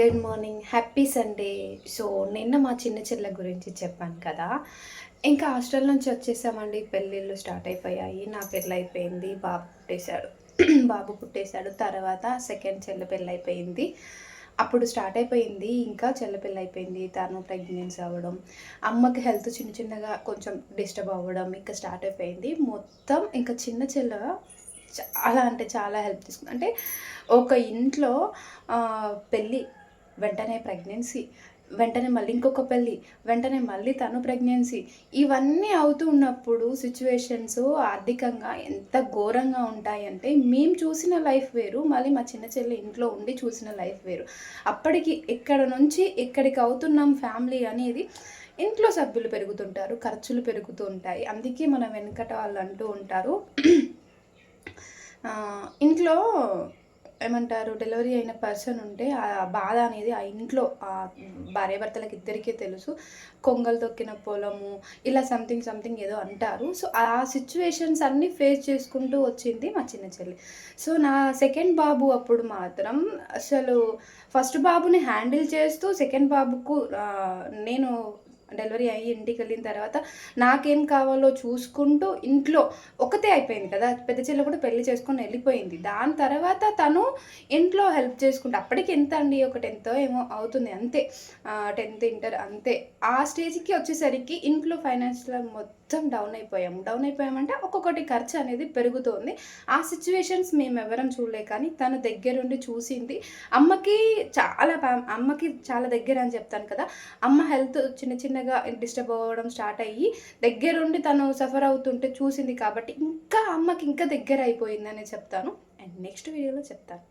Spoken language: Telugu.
Good morning happy Sunday so నిన్న మా చిన్న చెల్లె గురించి చెప్పాను కదా. ఇంకా హాస్టల్ నుంచి వచ్చేసామండి. పెళ్ళిళ్ళు స్టార్ట్ అయిపోయాయి. నా పెళ్ళి అయిపోయింది. బాబు పుట్టేశాడు. బాబు పుట్టేశాడు. తర్వాత సెకండ్ చెల్లె పెళ్ళి అయిపోయింది. అప్పుడు స్టార్ట్ అయిపోయింది. ఇంకా చెల్ల పెళ్ళి అయిపోయింది. తను ప్రెగ్నెన్సీ అవ్వడం అమ్మకి హెల్త్ చిన్న చిన్నగా కొంచెం డిస్టర్బ్ అవ్వడం ఇంకా స్టార్ట్ అయిపోయింది. మొత్తం ఇంకా చిన్న చెల్ల చాలా అంటే చాలా హెల్ప్ తీసుకుంది. అంటే ఒక ఇంట్లో పెళ్ళి వెంటనే ప్రెగ్నెన్సీ వెంటనే మళ్ళీ ఇంకొక పెళ్ళి వెంటనే మళ్ళీ తను ప్రెగ్నెన్సీ. ఇవన్నీ అవుతూ ఉన్నప్పుడు సిచ్యువేషన్స్ ఆర్థికంగా ఎంత ఘోరంగా ఉంటాయంటే మేము చూసిన లైఫ్ వేరు మళ్ళీ మా చిన్న చెల్లి ఇంట్లో ఉండి చూసిన లైఫ్ వేరు. అప్పటికి ఎక్కడ నుంచి ఎక్కడికి అవుతున్నాం ఫ్యామిలీ అనేది ఇంట్లో సభ్యులు పెరుగుతుంటారు ఖర్చులు పెరుగుతూ ఉంటాయి. అందుకే మన వెనకట వాళ్ళు అంటూ ఉంటారు. ఇంట్లో ఏమంటారు డెలివరీ అయిన పర్సన్ ఉంటే ఆ బాధ అనేది ఆ ఇంట్లో ఆ భార్యాభర్తలకు ఇద్దరికీ తెలుసు. కొంగలు తొక్కిన పొలము ఇలా సంథింగ్ సంథింగ్ ఏదో అంటారు. సో ఆ సిచ్యువేషన్స్ అన్నీ ఫేస్ చేసుకుంటూ వచ్చింది మా చిన్న చెల్లి. సో నా సెకండ్ బాబు అప్పుడు మాత్రం అసలు ఫస్ట్ బాబుని హ్యాండిల్ చేస్తూ సెకండ్ బాబుకు నేను డెలివరీ అయ్యి ఇంటికి వెళ్ళిన తర్వాత నాకేం కావాలో చూసుకుంటూ ఇంట్లో ఒకతే అయిపోయింది కదా పెద్ద చెల్లె కూడా పెళ్ళి చేసుకొని వెళ్ళిపోయింది. దాని తర్వాత తను ఇంట్లో హెల్ప్ చేసుకుంటూ అప్పటికి ఎంత అండి? ఒక టెన్త్ ఏమో అవుతుంది అంతే. టెన్త్ ఇంటర్ అంతే. ఆ స్టేజ్కి వచ్చేసరికి ఇంట్లో ఫైనాన్షియల్ మొత్తం డౌన్ అయిపోయాము. డౌన్ అయిపోయామంటే ఒక్కొక్కటి ఖర్చు అనేది పెరుగుతోంది. ఆ సిచ్యువేషన్స్ మేము ఎవరం చూడలే కానీ తను దగ్గరుండి చూసింది. అమ్మకి చాలా అమ్మకి చాలా దగ్గర అని చెప్తాను కదా అమ్మ హెల్త్ చిన్న చిన్న చిన్నగా డిస్టర్బ్ అవ్వడం స్టార్ట్ అయ్యి దగ్గరుండి తను సఫర్ అవుతుంటే చూసింది కాబట్టి ఇంకా అమ్మకి ఇంకా దగ్గర అయిపోయిందనే చెప్తాను. అండ్ నెక్స్ట్ వీడియోలో చెప్తాను.